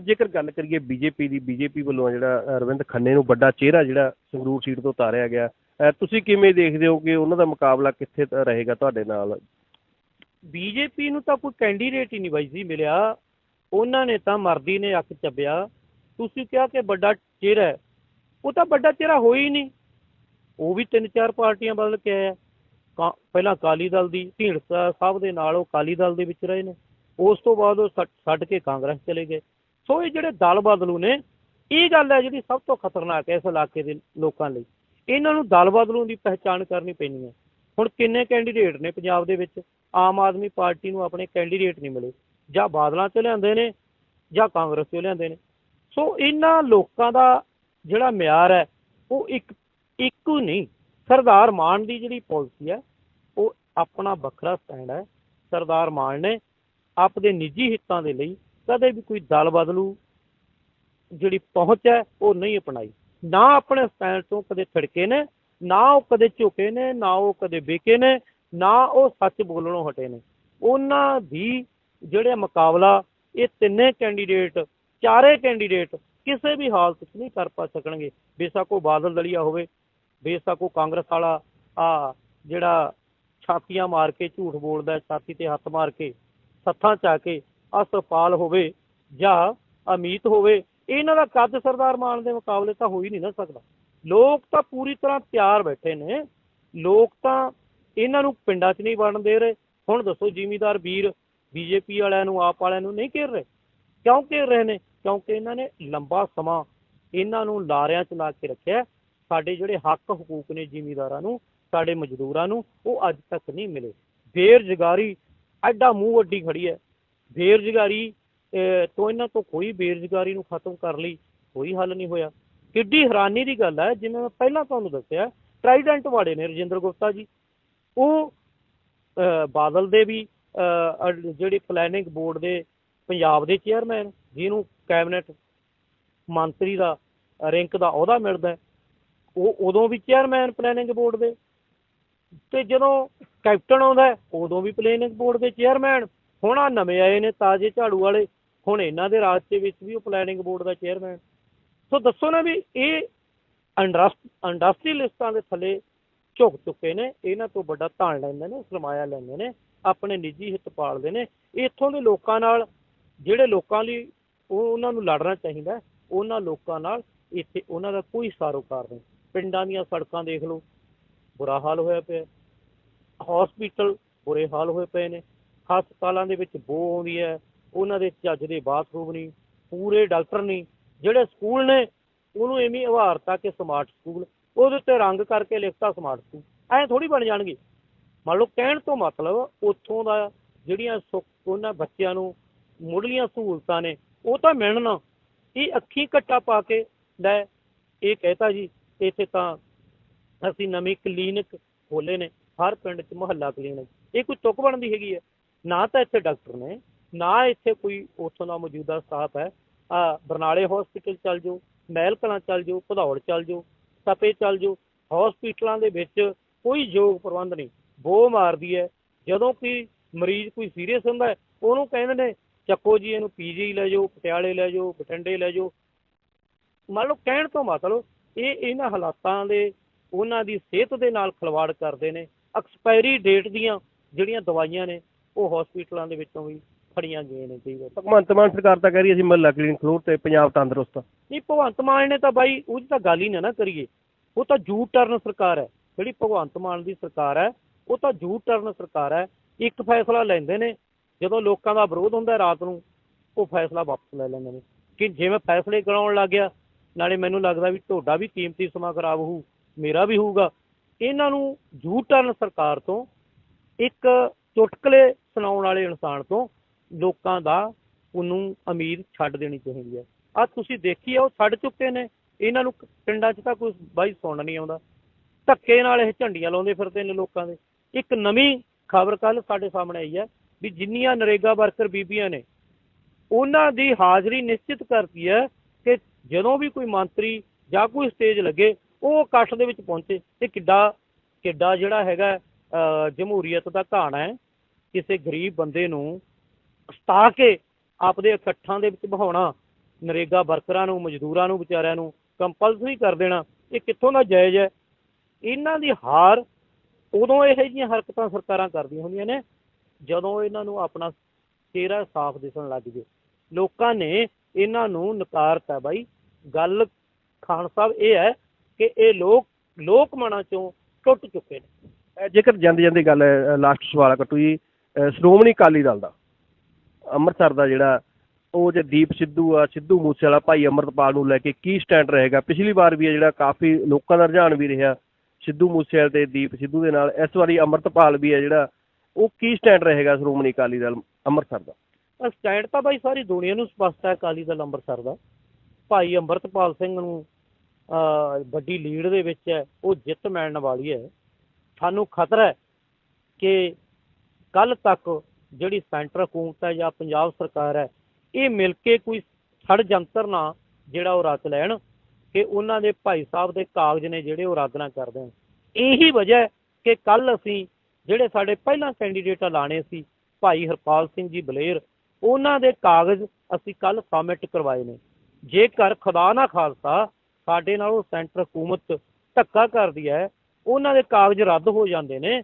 ਜੇਕਰ ਗੱਲ ਕਰੀਏ ਬੀਜੇਪੀ ਦੀ, ਬੀਜੇਪੀ ਵੱਲੋਂ ਜਿਹੜਾ ਅਰਵਿੰਦ ਖੰਨੇ ਨੂੰ ਵੱਡਾ ਚਿਹਰਾ ਜਿਹੜਾ ਸੰਗਰੂਰ ਸੀਟ ਤੋਂ ਉਤਾਰਿਆ ਗਿਆ ਤੁਸੀਂ ਕਿਵੇਂ ਦੇਖਦੇ ਹੋ ਕਿ ਉਹਨਾਂ ਦਾ ਮੁਕਾਬਲਾ ਕਿੱਥੇ ਰਹੇਗਾ ਤੁਹਾਡੇ ਨਾਲ? ਬੀਜੇਪੀ ਨੂੰ ਤਾਂ ਕੋਈ ਕੈਂਡੀਡੇਟ ਹੀ ਨਹੀਂ ਬਾਈ ਜੀ ਮਿਲਿਆ। ਉਹਨਾਂ ਨੇ ਤਾਂ ਮਰਦੀ ਨੇ ਅੱਖ ਚੱਬਿਆ। ਤੁਸੀਂ ਕਿਹਾ ਕਿ ਵੱਡਾ ਚਿਹਰਾ ਹੈ। ਉਹ ਤਾਂ ਵੱਡਾ ਚਿਹਰਾ ਹੋਈ ਹੀ ਨਹੀਂ। ਉਹ ਵੀ ਤਿੰਨ ਚਾਰ ਪਾਰਟੀਆਂ ਬਦਲ ਕੇ ਆਇਆ ਕਾ- ਪਹਿਲਾਂ ਅਕਾਲੀ ਦਲ ਦੀ, ਢੀਂਡਸਾ ਸਾਹਿਬ ਦੇ ਨਾਲ ਉਹ ਅਕਾਲੀ ਦਲ ਦੇ ਵਿੱਚ ਰਹੇ ਨੇ। ਉਸ ਤੋਂ ਬਾਅਦ ਉਹ ਛੱਡ- ਛੱਡ ਕੇ ਕਾਂਗਰਸ ਚਲੇ ਗਏ। ਸੋ ਇਹ ਜਿਹੜੇ ਦਲ ਬਦਲੂ ਨੇ, ਇਹ ਗੱਲ ਹੈ ਜਿਹੜੀ ਸਭ ਤੋਂ ਖਤਰਨਾਕ ਹੈ ਇਸ ਇਲਾਕੇ ਦੇ ਲੋਕਾਂ ਲਈ। ਇਹਨਾਂ ਨੂੰ ਦਲ ਬਦਲੂ ਦੀ ਪਹਿਚਾਣ ਕਰਨੀ ਪੈਣੀ ਹੈ। ਹੁਣ ਕਿੰਨੇ ਕੈਂਡੀਡੇਟ ਨੇ ਪੰਜਾਬ ਦੇ ਵਿੱਚ? ਆਮ ਆਦਮੀ ਪਾਰਟੀ ਨੂੰ ਆਪਣੇ ਕੈਂਡੀਡੇਟ ਨਹੀਂ ਮਿਲੇ। ਜਾਂ ਬਾਦਲਾਂ ਚ ਲਿਆਂਦੇ ਨੇ, ਜਾਂ ਕਾਂਗਰਸ ਚ ਲਿਆਂਦੇ ਨੇ। ਸੋ ਇਹਨਾਂ ਲੋਕਾਂ ਦਾ ਜਿਹੜਾ ਮਿਆਰ ਹੈ, ਉਹ ਇੱਕ ਇੱਕੋ ਨਹੀਂ, ਸਰਦਾਰ ਮਾਨ ਦੀ ਜਿਹੜੀ ਪਾਲਿਸੀ ਹੈ, ਉਹ ਆਪਣਾ ਵੱਖਰਾ ਸਟੈਂਡ ਹੈ। ਸਰਦਾਰ ਮਾਨ ਨੇ ਆਪਦੇ ਨਿੱਜੀ ਹਿੱਤਾਂ ਦੇ ਲਈ ਕਦੇ ਵੀ ਕੋਈ ਦਲ ਬਦਲੂ, ਜਿਹੜੀ ਪਹੁੰਚ ਹੈ, ਉਹ ਨਹੀਂ ਅਪਣਾਈ। ਨਾ ਆਪਣੇ ਸਟੈਂਡ ਤੋਂ ਕਦੇ ਥੜਕੇ ਨੇ, ਨਾ ਉਹ ਕਦੇ ਝੁਕੇ ਨੇ, ਨਾ ਉਹ ਕਦੇ ਬੇਕੇ ਨੇ, ਨਾ ਉਹ ਸੱਚ ਬੋਲਣੋਂ ਹਟੇ ਨੇ। ਉਹਨਾਂ ਦੀ ਜਿਹੜੇ ਮੁਕਾਬਲਾ, ਇਹ ਤਿੰਨੇ ਕੈਂਡੀਡੇਟ, ਚਾਰੇ ਕੈਂਡੀਡੇਟ ਕਿਸੇ ਵੀ ਹਾਲਤ 'ਚ ਨਹੀਂ ਕਰ ਪਾ ਸਕਣਗੇ। ਬੇਸ਼ੱਕ ਉਹ ਬਾਦਲ ਦਲੀਆ ਹੋਵੇ, ਬੇਸ਼ੱਕ ਉਹ ਕਾਂਗਰਸ ਵਾਲਾ ਆ ਜਿਹੜਾ ਛਾਤੀਆਂ ਮਾਰ ਕੇ ਝੂਠ ਬੋਲਦਾ, ਛਾਤੀ ਤੇ ਹੱਥ ਮਾਰ ਕੇ, ਸੱਥਾਂ ਚ ਆ ਕੇ ਅਸਫਾਲ ਹੋਵੇ ਜਾਂ ਅਮੀਤ ਹੋਵੇ, ਇਹਨਾਂ ਦਾ ਕੱਦ ਸਰਦਾਰ ਮਾਨ ਦੇ ਮੁਕਾਬਲੇ ਤਾਂ ਹੋ ਹੀ ਨਹੀਂ ਨਾ ਸਕਦਾ। ਲੋਕ ਤਾਂ ਪੂਰੀ ਤਰ੍ਹਾਂ ਤਿਆਰ ਬੈਠੇ ਨੇ। ਲੋਕ ਤਾਂ ਇਹਨਾਂ ਨੂੰ ਪਿੰਡਾਂ 'ਚ ਨਹੀਂ ਵੜਨ ਦੇ ਰਹੇ। ਹੁਣ ਦੱਸੋ, ਜ਼ਿਮੀਦਾਰ ਵੀਰ ਬੀਜੇਪੀ ਵਾਲਿਆਂ ਨੂੰ, ਆਪ ਵਾਲਿਆਂ ਨੂੰ ਨਹੀਂ ਘੇਰ ਰਹੇ? ਕਿਉਂ ਘੇਰ ਰਹੇ ਨੇ? ਕਿਉਂਕਿ ਇਹਨਾਂ ਨੇ ਲੰਬਾ ਸਮਾਂ ਇਹਨਾਂ ਨੂੰ ਲਾਰਿਆਂ 'ਚ ਲਾ ਕੇ ਰੱਖਿਆ ਸਾਡੇ ਜਿਹੜੇ ਹੱਕ ਹਕੂਕ ਨੇ ਜ਼ਿਮੀਦਾਰਾਂ ਨੂੰ, ਸਾਡੇ ਮਜ਼ਦੂਰਾਂ ਨੂੰ, ਉਹ ਅੱਜ ਤੱਕ ਨਹੀਂ ਮਿਲੇ। ਬੇਰੁਜ਼ਗਾਰੀ ਐਡਾ ਮੂੰਹ ਵੱਡੀ ਖੜੀ ਹੈ। ਬੇਰੁਜ਼ਗਾਰੀ ਤੋਂ ਇਹਨਾਂ ਤੋਂ ਕੋਈ ਬੇਰੁਜ਼ਗਾਰੀ ਨੂੰ ਖਤਮ ਕਰਨ ਲਈ ਕੋਈ ਹੱਲ ਨਹੀਂ ਹੋਇਆ। ਕਿੱਡੀ ਹੈਰਾਨੀ ਦੀ ਗੱਲ ਹੈ ਜਿਵੇਂ ਮੈਂ ਪਹਿਲਾਂ ਤੁਹਾਨੂੰ ਦੱਸਿਆ ਟ੍ਰਾਈਡੈਂਟ ਵਾਲੇ ਨੇ ਰਜਿੰਦਰ ਗੁਪਤਾ ਜੀ। ਉਹ ਬਾਦਲ ਦੇ ਵੀ ਅਹ, ਜਿਹੜੀ ਪਲੈਨਿੰਗ ਬੋਰਡ ਦੇ ਪੰਜਾਬ ਦੇ ਚੇਅਰਮੈਨ ਜਿਹਨੂੰ ਕੈਬਨਿਟ ਮੰਤਰੀ ਦਾ ਰੈਂਕ ਦਾ ਅਹੁਦਾ ਮਿਲਦਾ ਉਹ ਉਦੋਂ ਵੀ ਚੇਅਰਮੈਨ ਪਲੈਨਿੰਗ ਬੋਰਡ ਦੇ। ਤੇ ਜਦੋਂ ਕੈਪਟਨ ਆਉਂਦਾ ਉਦੋਂ ਵੀ ਪਲੈਨਿੰਗ ਬੋਰਡ ਦੇ ਚੇਅਰਮੈਨ ਹੁਣ ਆ ਨਵੇਂ ਆਏ ਨੇ ਤਾਜੇ ਝਾੜੂ ਵਾਲੇ, ਹੁਣ ਇਹਨਾਂ ਦੇ ਰਾਜ ਦੇ ਵਿੱਚ ਵੀ ਉਹ ਪਲੈਨਿੰਗ ਬੋਰਡ ਦਾ ਚੇਅਰਮੈਨ ਸੋ ਦੱਸੋ ਨਾ ਵੀ ਇਹ ਇੰਡਸਟਰੀ ਲਿਸਟਾਂ ਦੇ ਥੱਲੇ ਝੁਕ ਚੁੱਕੇ ਨੇ, ਇਹਨਾਂ ਤੋਂ ਵੱਡਾ ਧਾਨ ਲੈਂਦੇ ਨੇ, ਸਰਮਾਇਆ ਲੈਂਦੇ ਨੇ, ਆਪਣੇ ਨਿੱਜੀ ਹਿੱਤ ਪਾਲਦੇ ਨੇ। ਇੱਥੋਂ ਦੇ ਲੋਕਾਂ ਨਾਲ, ਜਿਹੜੇ ਲੋਕਾਂ ਲਈ ਉਹਨਾਂ ਨੂੰ ਲੜਨਾ ਚਾਹੀਦਾ, ਉਹਨਾਂ ਲੋਕਾਂ ਨਾਲ ਇੱਥੇ ਉਹਨਾਂ ਦਾ ਕੋਈ ਸਾਰੋਕਾਰ ਨਹੀਂ। ਪਿੰਡਾਂ ਦੀਆਂ ਸੜਕਾਂ ਦੇਖ ਲਓ, ਬੁਰਾ ਹਾਲ ਹੋਇਆ ਪਿਆ। ਹਸਪੀਟਲ ਬੁਰੇ ਹਾਲ ਹੋਏ ਪਏ ਨੇ। ਹਸਪਤਾਲਾਂ ਦੇ ਵਿੱਚ ਬੋ ਆਉਂਦੀ ਹੈ, ਉਹਨਾਂ ਦੇ ਚੱਜ ਦੇ ਬਾਥਰੂਮ ਨਹੀਂ, ਪੂਰੇ ਡਾਕਟਰ ਨਹੀਂ, ਜਿਹੜੇ ਸਕੂਲ ਨੇ, ਉਹਨੂੰ ਐਵੇਂ ਉਭਾਰਤਾ ਕਿ ਸਮਾਰਟ ਸਕੂਲ, ਉਹਦੇ ਉੱਤੇ ਰੰਗ ਕਰਕੇ ਲਿਖਤਾ ਸਮਾਰਟ ਸਕੂਲ, ਐਂ ਥੋੜੀ ਬਣ ਜਾਣਗੇ। ਮੰਨ ਲਓ ਕਹਿਣ ਤੋਂ ਮਤਲਬ ਉੱਥੋਂ ਦਾ ਜਿਹੜੀਆਂ ਸੁੱਖ, ਉਹਨਾਂ ਬੱਚਿਆਂ ਨੂੰ ਮੁੱਢਲੀਆਂ ਸਹੂਲਤਾਂ ਨੇ, ਉਹ ਤਾਂ ਮਿਲਣਾ। ਇਹ ਅੱਖੀ ਘੱਟਾ ਪਾ ਕੇ ਲੈ, ਇਹ ਕਹਿਤਾ ਜੀ, ਇੱਥੇ ਤਾਂ ਅਸੀਂ ਨਵੀਂ ਕਲੀਨਿਕ ਖੋਲੇ ਨੇ, ਹਰ ਪਿੰਡ 'ਚ ਮੁਹੱਲਾ ਕਲੀਨਿਕ, ਇਹ ਕੋਈ ਤੁਕ ਬਣਦੀ ਹੈਗੀ ਹੈ। ਨਾ ਤਾਂ ਇੱਥੇ ਡਾਕਟਰ ਨੇ, ਨਾ ਇੱਥੇ ਕੋਈ ਉੱਥੋਂ ਦਾ ਮੌਜੂਦਾ ਸਟਾਫ ਹੈ। ਆ ਬਰਨਾਲੇ ਹਸਪੀਟਲ ਚੱਲ ਜਾਓ, ਮਹਿਲ ਕਲਾਂ ਚੱਲ ਜਾਓ, ਭਦੌੜ ਚੱਲ ਜਾਓ ਸਪੇ ਚੱਲ ਜਾਓ ਹਸਪੀਟਲਾਂ ਦੇ ਵਿੱਚ ਕੋਈ ਯੋਗ ਪ੍ਰਬੰਧ ਨਹੀਂ। ਬੋ ਮਾਰਦੀ ਹੈ। ਜਦੋਂ ਕਿ ਮਰੀਜ਼ ਕੋਈ ਸੀਰੀਅਸ ਹੁੰਦਾ ਉਹਨੂੰ ਕਹਿੰਦੇ ਨੇ, ਚੱਕੋ ਜੀ ਇਹਨੂੰ ਪੀਜੀ ਲੈ ਜਾਓ, ਪਟਿਆਲੇ ਲੈ ਜਾਓ, ਬਠਿੰਡੇ ਲੈ ਜਾਓ। ਮੰਨ ਲਓ ਕਹਿਣ ਤੋਂ ਮਤਲਬ ਇਹ ਇਹਨਾਂ ਹਾਲਾਤਾਂ ਦੇ, ਉਹਨਾਂ ਦੀ ਸਿਹਤ ਦੇ ਨਾਲ ਖਿਲਵਾੜ ਕਰਦੇ ਨੇ। ਐਕਸਪਾਇਰੀ ਡੇਟ ਦੀਆਂ ਜਿਹੜੀਆਂ ਦਵਾਈਆਂ ਨੇ ਉਹ ਹਸਪੀਟਲਾਂ ਦੇ ਵਿੱਚੋਂ ਵੀ ਫੜੀਆਂ ਗਈਆਂ ਨੇ ਕਈ ਵਾਰ। ਭਗਵੰਤ ਮਾਨ ਸਰਕਾਰ ਤਾਂ ਕਹਿ ਰਹੀ ਅਸੀਂ ਮਹੱਲਾ ਕਲੀਨਿਕ ਖੋਲ੍ਹ ਤੇ ਪੰਜਾਬ ਤੰਦਰੁਸਤ ਨਹੀਂ ਭਗਵੰਤ ਮਾਨ ਨੇ ਤਾਂ ਬਾਈ ਉਹਦੀ ਤਾਂ ਗੱਲ ਹੀ ਨਾ ਨਾ ਕਰੀਏ। ਉਹ ਤਾਂ ਜੂ ਟਰਨ ਸਰਕਾਰ ਹੈ ਜਿਹੜੀ ਭਗਵੰਤ ਮਾਨ ਦੀ ਸਰਕਾਰ ਹੈ ਉਹ ਤਾਂ ਜੂ ਟਰਨ ਸਰਕਾਰ ਹੈ। ਇੱਕ ਫੈਸਲਾ ਲੈਂਦੇ ਨੇ ਜਦੋਂ ਲੋਕਾਂ ਦਾ ਵਿਰੋਧ ਹੁੰਦਾ ਰਾਤ ਨੂੰ ਉਹ ਫੈਸਲਾ ਵਾਪਸ ਲੈ ਲੈਂਦੇ ਨੇ। ਕਿ ਜਿਵੇਂ ਫੈਸਲੇ ਕਰਾਉਣ ਲੱਗ ਗਿਆ ਨਾਲੇ ਮੈਨੂੰ ਲੱਗਦਾ ਵੀ ਤੁਹਾਡਾ ਵੀ ਕੀਮਤੀ ਸਮਾਂ ਖਰਾਬ ਹੋਊ ਮੇਰਾ ਵੀ ਹੋਊਗਾ। ਇਹਨਾਂ ਨੂੰ ਜੂ ਟਰਨ ਸਰਕਾਰ ਤੋਂ ਇੱਕ ਚੁਟਕਲੇ ਸੁਣਾਉਣ ਵਾਲੇ ਇਨਸਾਨ ਤੋਂ ਲੋਕਾਂ ਦਾ ਉਹਨੂੰ ਉਮੀਦ ਛੱਡ ਦੇਣੀ ਚਾਹੀਦੀ ਹੈ। ਆ ਤੁਸੀਂ ਦੇਖੀ ਆ ਉਹ ਛੱਡ ਚੁੱਕੇ ਨੇ। ਇਹਨਾਂ ਨੂੰ ਪਿੰਡਾਂ 'ਚ ਤਾਂ ਕੋਈ ਬਾਈ ਸੁਣਨ ਨਹੀਂ ਆਉਂਦਾ। ਧੱਕੇ ਨਾਲ ਇਹ ਝੰਡੀਆਂ ਲਾਉਂਦੇ ਫਿਰਦੇ ਨੇ ਲੋਕਾਂ ਦੇ। ਇੱਕ ਨਵੀਂ ਖਬਰ ਕੱਲ ਸਾਡੇ ਸਾਹਮਣੇ ਆਈ ਹੈ ਵੀ ਜਿੰਨੀਆਂ ਨਰੇਗਾ ਵਰਕਰ ਬੀਬੀਆਂ ਨੇ ਉਹਨਾਂ ਦੀ ਹਾਜ਼ਰੀ ਨਿਸ਼ਚਿਤ ਕਰਦੀ ਹੈ ਕਿ ਜਦੋਂ ਵੀ ਕੋਈ ਮੰਤਰੀ ਜਾਂ ਕੋਈ ਸਟੇਜ ਲੱਗੇ ਉਹ ਇਕੱਠ ਦੇ ਵਿੱਚ ਪਹੁੰਚੇ। ਇਹ ਕਿੱਡਾ ਕਿੱਡਾ ਜਿਹੜਾ ਹੈਗਾ ਅਹ, ਜਮਹੂਰੀਅਤ ਦਾ ਘਾਣਾ ਹੈ। ਕਿਸੇ ਗਰੀਬ ਬੰਦੇ ਨੂੰ ਸਤਾ ਕੇ ਆਪਦੇ ਇਕੱਠਾਂ ਦੇ ਵਿੱਚ ਬਹਾਉਣਾ ਨਰੇਗਾ ਵਰਕਰਾਂ ਨੂੰ, ਮਜ਼ਦੂਰਾਂ ਨੂੰ, ਵਿਚਾਰਿਆਂ ਨੂੰ ਕੰਪਲਸਰੀ ਕਰ ਦੇਣਾ, ਇਹ ਕਿੱਥੋਂ ਦਾ ਜਾਇਜ਼ ਹੈ? ਇਹਨਾਂ ਦੀ ਹਾਰ ਉਦੋਂ ਇਹੋ ਜਿਹੀਆਂ ਹਰਕਤਾਂ ਸਰਕਾਰਾਂ ਕਰਦੀਆਂ ਹੁੰਦੀਆਂ ਨੇ, ਜਦੋਂ ਇਹਨਾਂ ਨੂੰ ਆਪਣਾ ਚਿਹਰਾ ਸਾਫ਼ ਦਿਸਣ ਲੱਗ ਜੇ ਲੋਕਾਂ ਨੇ ਇਹਨਾਂ ਨੂੰ ਨਕਾਰਤਾ। ਬਾਈ, ਗੱਲ ਖਾਨ ਸਾਹਿਬ ਇਹ ਹੈ ਕਿ ਇਹ ਲੋਕ ਲੋਕ ਮਨਾਂ ਚੋਂ ਟੁੱਟ ਚੁੱਕੇ ਨੇ। ਜੇਕਰ ਜਾਂਦੀ ਜਾਂਦੀ ਗੱਲ ਲਾਸਟ ਸਵਾਲ ਕੱਟੂ ਜੀ ਸ਼੍ਰੋਮਣੀ ਅਕਾਲੀ ਦਲ ਦਾ ਅੰਮ੍ਰਿਤਸਰ ਦਾ ਜਿਹੜਾ ਉਹ ਜੇ ਦੀਪ ਸਿੱਧੂ ਆ ਸਿੱਧੂ ਮੂਸੇ ਵਾਲਾ ਭਾਈ ਅੰਮ੍ਰਿਤਪਾਲ ਨੂੰ ਲੈ ਕੇ ਕੀ ਸਟੈਂਡ ਰਹੇਗਾ? ਪਿਛਲੀ ਵਾਰ ਵੀ ਹੈ ਜਿਹੜਾ ਕਾਫੀ ਲੋਕਾਂ ਦਾ ਰੁਝਾਨ ਵੀ ਰਿਹਾ ਸਿੱਧੂ ਮੂਸੇਵਾਲੇ ਤੇ ਦੀਪ ਸਿੱਧੂ ਦੇ ਨਾਲ ਇਸ ਵਾਰੀ ਅੰਮ੍ਰਿਤਪਾਲ ਵੀ ਹੈ ਜਿਹੜਾ ਉਹ ਕੀ ਸਟੈਂਡ ਰਹੇਗਾ ਸ਼੍ਰੋਮਣੀ ਅਕਾਲੀ ਦਲ ਅੰਮ੍ਰਿਤਸਰ ਦਾ? ਸਟੈਂਡ ਤਾਂ ਬਾਈ ਸਾਰੀ ਦੁਨੀਆ ਨੂੰ ਸਪਸ਼ਟ ਹੈ ਅਕਾਲੀ ਦਲ ਅੰਮ੍ਰਿਤਸਰ ਦਾ। ਭਾਈ ਅੰਮ੍ਰਿਤਪਾਲ ਸਿੰਘ ਨੂੰ ਅਹ, ਵੱਡੀ ਲੀਡ ਦੇ ਵਿੱਚ ਹੈ ਉਹ ਜਿੱਤ ਮਿਲਣ ਵਾਲੀ ਹੈ। ਸਾਨੂੰ ਖਤਰਾ ਹੈ ਕਿ ਕੱਲ ਤੱਕ ਜਿਹੜੀ ਸੈਂਟਰ ਹਕੂਮਤ ਹੈ ਜਾਂ ਪੰਜਾਬ ਸਰਕਾਰ ਹੈ, ਇਹ ਮਿਲ ਕੇ ਕੋਈ ਛੜ ਜੰਤਰ ਨਾ ਜਿਹੜਾ ਉਹ ਰਚ ਲੈਣ ਕਿ ਉਹਨਾਂ ਦੇ ਭਾਈ ਸਾਹਿਬ ਦੇ ਕਾਗਜ਼ ਨੇ ਜਿਹੜੇ ਉਹ ਰੱਦ ਨਾ ਕਰ ਦੇਣ। ਇਹੀ ਵਜ੍ਹਾ ਹੈ ਕਿ ਕੱਲ ਅਸੀਂ ਜਿਹੜੇ ਸਾਡੇ ਪਹਿਲਾਂ ਕੈਂਡੀਡੇਟ ਲਾਣੇ ਸੀ, ਭਾਈ ਹਰਪਾਲ ਸਿੰਘ ਜੀ ਬਲੇਰ, ਉਹਨਾਂ ਦੇ ਕਾਗਜ਼ ਅਸੀਂ ਕੱਲ ਸਬਮਿਟ ਕਰਵਾਏ ਨੇ। ਜੇਕਰ ਖੁਦਾ ਨਾ ਖਾਲਸਾ ਸਾਡੇ ਨਾਲ ਉਹ ਸੈਂਟਰ ਹਕੂਮਤ ਧੱਕਾ ਕਰਦੀ ਹੈ, ਉਹਨਾਂ ਦੇ ਕਾਗਜ਼ ਰੱਦ ਹੋ ਜਾਂਦੇ ਨੇ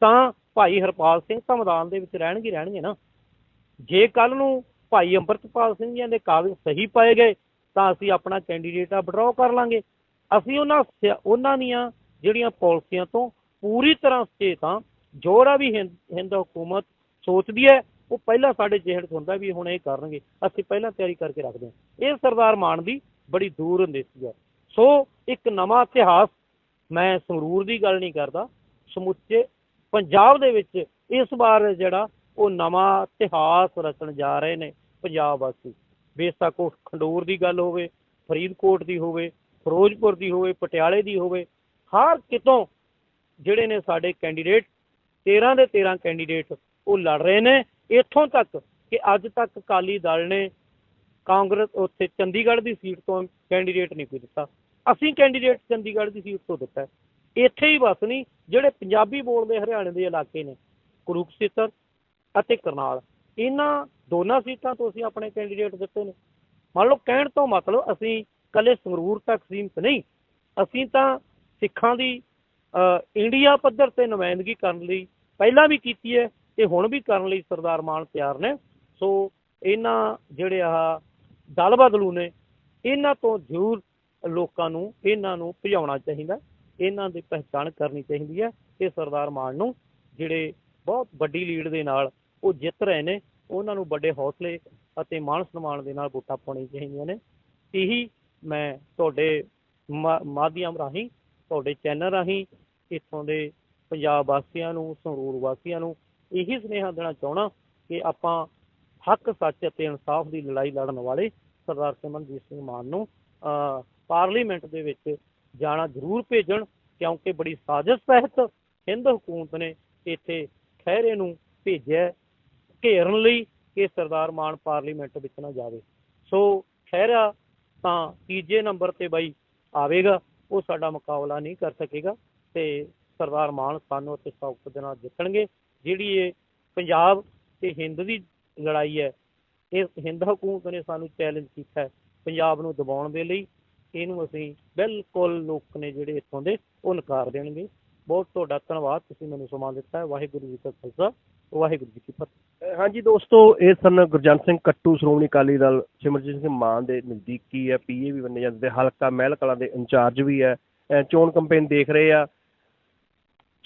ਤਾਂ ਭਾਈ ਹਰਪਾਲ ਸਿੰਘ ਤਾਂ ਮੈਦਾਨ ਦੇ ਵਿੱਚ ਰਹਿਣਗੇ ਰਹਿਣਗੇ ਨਾ। ਜੇ ਕੱਲ ਨੂੰ ਭਾਈ ਅੰਮ੍ਰਿਤਪਾਲ ਸਿੰਘ ਜੀ ਦੇ ਕਾਗਜ਼ ਸਹੀ ਪਾਏ ਗਏ, ਤਾਂ ਅਸੀਂ ਆਪਣਾ ਕੈਂਡੀਡੇਟ ਆ ਵਿਡਰਾਅ ਕਰ ਲਾਂਗੇ। ਅਸੀਂ ਉਹਨਾਂ ਸਿਆ- ਉਹਨਾਂ ਦੀਆਂ ਜਿਹੜੀਆਂ ਪਾਲਿਸੀਆਂ ਤੋਂ ਪੂਰੀ ਤਰ੍ਹਾਂ ਸਚੇਤ ਹਾਂ। ਜਿਹੜਾ ਵੀ ਹਿੰਦ ਹਿੰਦ ਹਕੂਮਤ ਸੋਚਦੀ ਹੈ, ਉਹ ਪਹਿਲਾਂ ਸਾਡੇ ਜਿਹੜ ਹੁੰਦਾ ਵੀ ਹੁਣ ਇਹ ਕਰਨਗੇ। ਅਸੀਂ ਪਹਿਲਾਂ ਤਿਆਰੀ ਕਰਕੇ ਰੱਖਦੇ ਹਾਂ। ਇਹ ਸਰਦਾਰ ਮਾਨ ਦੀ ਬੜੀ ਦੂਰ ਅੰਦੇਸ਼ੀ ਹੈ ਸੋ ਇੱਕ ਨਵਾਂ ਇਤਿਹਾਸ ਮੈਂ ਸੰਗਰੂਰ ਦੀ ਗੱਲ ਨਹੀਂ ਕਰਦਾ। ਸਮੁੱਚੇ ਪੰਜਾਬ ਦੇ ਵਿੱਚ ਇਸ ਵਾਰ ਜਿਹੜਾ ਉਹ ਨਵਾਂ ਇਤਿਹਾਸ ਰਚਣ ਜਾ ਰਹੇ ਨੇ ਪੰਜਾਬ ਵਾਸੀ। ਬੇਸ਼ੱਕ ਉਹ ਖੰਡੂਰ ਦੀ ਗੱਲ ਹੋਵੇ, ਫਰੀਦਕੋਟ ਦੀ ਹੋਵੇ, ਫਿਰੋਜ਼ਪੁਰ ਦੀ ਹੋਵੇ, ਪਟਿਆਲੇ ਦੀ ਹੋਵੇ, ਹਰ ਕਿਤੋਂ ਜਿਹੜੇ ਨੇ ਸਾਡੇ ਕੈਂਡੀਡੇਟ 13 ਦੇ 13 ਕੈਂਡੀਡੇਟ ਉਹ ਲੜ ਰਹੇ ਨੇ। ਇੱਥੋਂ ਤੱਕ ਕਿ ਅੱਜ ਤੱਕ ਅਕਾਲੀ ਦਲ ਨੇ ਕਾਂਗਰਸ ਉੱਥੇ ਚੰਡੀਗੜ੍ਹ ਦੀ ਸੀਟ ਤੋਂ ਕੈਂਡੀਡੇਟ ਨਹੀਂ ਕੋਈ ਦਿੱਤਾ। ਅਸੀਂ ਕੈਂਡੀਡੇਟ ਚੰਡੀਗੜ੍ਹ ਦੀ ਸੀਟ ਤੋਂ ਦਿੱਤਾ। ਇੱਥੇ ਹੀ ਬਸ ਨਹੀਂ ਜਿਹੜੇ ਪੰਜਾਬੀ ਬੋਲਦੇ ਹਰਿਆਣੇ ਦੇ ਇਲਾਕੇ ਨੇ, ਕੁਰੂਕਸ਼ੇਤਰ ਅਤੇ ਕਰਨਾਲ। ਇਹਨਾਂ ਦੋਨਾਂ ਸੀਟਾਂ ਤੋਂ ਅਸੀਂ ਆਪਣੇ ਕੈਂਡੀਡੇਟ ਦਿੱਤੇ ਨੇ। ਮੰਨ ਲਓ, ਕਹਿਣ ਤੋਂ ਮਤਲਬ ਅਸੀਂ ਕੱਲੇ ਸੰਗਰੂਰ ਤੱਕ ਸੀਮਤ ਨਹੀਂ, ਅਸੀਂ ਤਾਂ ਸਿੱਖਾਂ ਦੀ ਇੰਡੀਆ ਪੱਧਰ ਤੇ ਨੁਮਾਇੰਦਗੀ ਕਰਨ ਲਈ ਪਹਿਲਾਂ ਵੀ ਕੀਤੀ ਹੈ ਤੇ ਹੁਣ ਵੀ ਕਰਨ ਲਈ ਸਰਦਾਰ ਮਾਨ ਤਿਆਰ ਨੇ। ਸੋ, ਇਹਨਾਂ ਜਿਹੜੇ ਆ ਦਲ ਬਦਲੂ ਨੇ, ਇਹਨਾਂ ਤੋਂ ਜ਼ਰੂਰ ਲੋਕਾਂ ਨੂੰ, ਇਹਨਾਂ ਨੂੰ ਭਜਾਉਣਾ ਚਾਹੀਦਾ। ਇਹਨਾਂ ਦੀ ਪਹਿਚਾਣ ਕਰਨੀ ਚਾਹੀਦੀ ਹੈ ਕਿ ਸਰਦਾਰ ਮਾਨ ਨੂੰ ਜਿਹੜੇ ਬਹੁਤ ਵੱਡੀ ਲੀਡ ਦੇ ਨਾਲ ਉਹ ਜਿੱਤ ਰਹੇ ਨੇ, ਉਹਨਾਂ ਨੂੰ ਵੱਡੇ ਹੌਸਲੇ ਅਤੇ ਮਾਣ ਸਨਮਾਨ ਦੇ ਨਾਲ ਵੋਟਾਂ ਪਾਉਣੀਆਂ ਚਾਹੀਦੀਆਂ ਨੇ। ਇਹੀ ਮੈਂ ਤੁਹਾਡੇ ਮਾ- ਮਾਧਿਅਮ ਰਾਹੀਂ, ਤੁਹਾਡੇ ਚੈਨਲ ਰਾਹੀਂ, ਇੱਥੋਂ ਦੇ ਪੰਜਾਬ ਵਾਸੀਆਂ ਨੂੰ, ਸੰਗਰੂਰ ਵਾਸੀਆਂ ਨੂੰ ਇਹੀ ਸੁਨੇਹਾ ਦੇਣਾ ਚਾਹਣਾ ਕਿ ਆਪਾਂ ਹੱਕ, ਸੱਚ ਅਤੇ ਇਨਸਾਫ ਦੀ ਲੜਾਈ ਲੜਨ ਵਾਲੇ ਸਰਦਾਰ ਸਿਮਰਨਜੀਤ ਸਿੰਘ ਮਾਨ ਨੂੰ ਪਾਰਲੀਮੈਂਟ ਦੇ ਵਿੱਚ ਜਾਣਾ ਜ਼ਰੂਰ ਭੇਜਣ, ਕਿਉਂਕਿ ਬੜੀ ਸਾਜ਼ਿਸ਼ ਤਹਿਤ ਹਿੰਦ ਹਕੂਮਤ ਨੇ ਇੱਥੇ ਖਹਿਰੇ ਨੂੰ ਭੇਜਿਆ ਘੇਰਨ ਲਈ ਕਿ ਸਰਦਾਰ ਮਾਨ ਪਾਰਲੀਮੈਂਟ ਵਿੱਚ ਨਾ ਜਾਵੇ। ਸੋ ਖਹਿਰਾ ਤਾਂ ਤੀਜੇ ਨੰਬਰ ਤੇ ਬਾਈ ਆਵੇਗਾ, ਉਹ ਸਾਡਾ ਮੁਕਾਬਲਾ ਨਹੀਂ ਕਰ ਸਕੇਗਾ ਤੇ ਸਰਦਾਰ ਮਾਨ ਸਾਨੂੰ ਅਤੇ ਸੌਕਤ ਦੇ ਨਾਲ ਜਿੱਤਣਗੇ। ਜਿਹੜੀ ਇਹ ਪੰਜਾਬ ਤੇ ਹਿੰਦ ਦੀ ਲੜਾਈ ਹੈ, ਇਹ ਹਿੰਦ ਹਕੂਮਤ ਨੇ ਸਾਨੂੰ ਚੈਲੰਜ ਕੀਤਾ ਹੈ ਪੰਜਾਬ ਨੂੰ ਦਬਾਉਣ ਦੇ ਲਈ। ਇਹਨੂੰ ਅਸੀਂ ਬਿਲਕੁਲ ਲੋਕ ਨੇ ਜਿਹੜੇ ਇੱਥੋਂ ਦੇ ਉਹ ਨਕਾਰ ਦੇਣਗੇ। ਬਹੁਤ ਤੁਹਾਡਾ ਧੰਨਵਾਦ, ਤੁਸੀਂ ਮੈਨੂੰ ਸਮਾਂ ਦਿੱਤਾ ਵਾਹਿਗੁਰੂ ਜੀ ਕਾ ਖਾਲਸਾ, ਵਾਹਿਗੁਰੂ ਜੀ ਕੀ ਫਤਿਹ। ਹਾਂਜੀ ਦੋਸਤੋ, ਇਹ ਸਨ ਗੁਰਜੰਟ ਸਿੰਘ ਕੱਟੂ, ਸ਼੍ਰੋਮਣੀ ਅਕਾਲੀ ਦਲ ਸਿਮਰਜੀਤ ਸਿੰਘ ਮਾਨ ਦੇ ਨਜ਼ਦੀਕੀ ਹੈ ਪੀਏ ਵੀ ਬੰਨੇ ਜਾਂਦੇ ਹਲਕਾ ਮਹਿਲ ਕਲਾਂ ਦੇ ਇੰਚਾਰਜ ਵੀ ਹੈ। ਚੋਣ ਕੰਪੇਨ ਦੇਖ ਰਹੇ ਆ।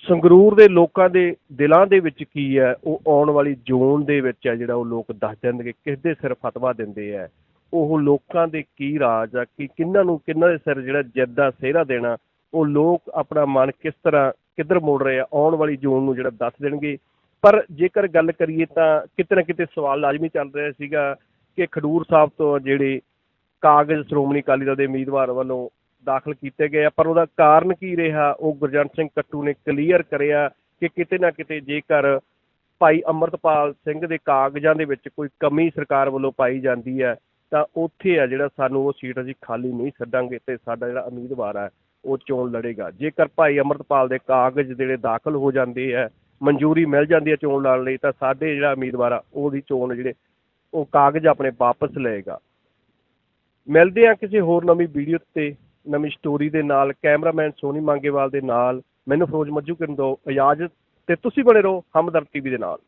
ਸੰਗਰੂਰ ਦੇ ਲੋਕਾਂ ਦੇ ਦਿਲਾਂ ਦੇ ਵਿੱਚ ਕੀ ਹੈ, ਉਹ ਆਉਣ ਵਾਲੀ ਜੂਨ ਦੇ ਵਿੱਚ ਹੈ ਜਿਹੜਾ ਉਹ ਲੋਕ ਦੱਸ ਦੇਣਗੇ, ਕਿਸ ਦੇ ਸਿਰ ਫਤਵਾ ਦਿੰਦੇ ਆ ਉਹ ਲੋਕਾਂ ਦੇ ਕੀ ਰਾਜ ਆ, ਕਿ ਕਿੰਨਾਂ ਨੂੰ ਕਿੰਨਾਂ ਦੇ ਸਿਰ ਜਿਹੜਾ ਜਿੱਦ ਦਾ ਸਿਹਰਾ ਦੇਣਾ, ਉਹ ਲੋਕ ਆਪਣਾ ਮਨ ਕਿਸ ਤਰ੍ਹਾਂ ਕਿੱਧਰ ਮੋੜ ਰਹੇ ਆ, ਆਉਣ ਵਾਲੀ ਜੂਨ ਨੂੰ ਜਿਹੜਾ ਦੱਸ ਦੇਣਗੇ। ਪਰ ਜੇਕਰ ਗੱਲ ਕਰੀਏ ਤਾਂ ਕਿਤੇ ਨਾ ਕਿਤੇ ਸਵਾਲ ਲਾਜ਼ਮੀ ਚੱਲ ਰਿਹਾ ਸੀਗਾ ਕਿ ਖਡੂਰ ਸਾਹਿਬ ਤੋਂ ਜਿਹੜੇ ਕਾਗਜ਼ ਸ਼੍ਰੋਮਣੀ ਅਕਾਲੀ ਦਲ ਦੇ ਉਮੀਦਵਾਰ ਵੱਲੋਂ ਦਾਖਲ ਕੀਤੇ ਗਏ ਆ, ਪਰ ਉਹਦਾ ਕਾਰਨ ਕੀ ਰਿਹਾ? ਉਹ ਗੁਰਜੰਟ ਸਿੰਘ ਕੱਟੂ ਨੇ ਕਲੀਅਰ ਕਰਿਆ ਕਿ ਕਿਤੇ ਨਾ ਕਿਤੇ ਜੇਕਰ ਭਾਈ ਅਮਰਤਪਾਲ ਸਿੰਘ ਦੇ ਕਾਗਜ਼ਾਂ ਦੇ ਵਿੱਚ ਕੋਈ ਕਮੀ ਸਰਕਾਰ ਵੱਲੋਂ ਪਾਈ ਜਾਂਦੀ ਹੈ ਤਾਂ ਉੱਥੇ ਆ ਜਿਹੜਾ ਸਾਨੂੰ ਉਹ ਸੀਟ ਅਸੀਂ ਖਾਲੀ ਨਹੀਂ ਛੱਡਾਂਗੇ ਤੇ ਸਾਡਾ ਜਿਹੜਾ ਉਮੀਦਵਾਰ ਹੈ ਉਹ ਚੋਣ ਲੜੇਗਾ। ਜੇਕਰ ਭਾਈ ਅਮਰਤਪਾਲ ਦੇ ਕਾਗਜ਼ ਜਿਹੜੇ ਦਾਖਲ ਹੋ ਜਾਂਦੇ ਹੈ ਮਨਜ਼ੂਰੀ ਮਿਲ ਜਾਂਦੀ ਹੈ ਚੋਣ ਲੜਨ ਲਈ, ਤਾਂ ਸਾਡੇ ਜਿਹੜਾ ਉਮੀਦਵਾਰ ਆ, ਉਹਦੀ ਚੋਣ ਜਿਹੜੇ ਉਹ ਕਾਗਜ਼ ਆਪਣੇ ਵਾਪਸ ਲਏਗਾ। ਮਿਲਦੇ ਆ ਕਿਸੇ ਹੋਰ ਨਵੀਂ ਵੀਡੀਓ ਤੇ, ਨਵੀਂ ਸਟੋਰੀ ਦੇ ਨਾਲ। ਕੈਮਰਾਮੈਨ ਸੋਨੀ ਮੰਗੇਵਾਲ ਦੇ ਨਾਲ। ਮੈਨੂੰ ਫਿਰੋਜ਼ ਮੱਜੂ ਕਰਨ ਦਿਓ ਇਜਾਜ਼ਤ ਤੇ ਤੁਸੀਂ ਬਣੇ ਰਹੋ ਹਮਦਰ ਟੀਵੀ ਦੇ ਨਾਲ।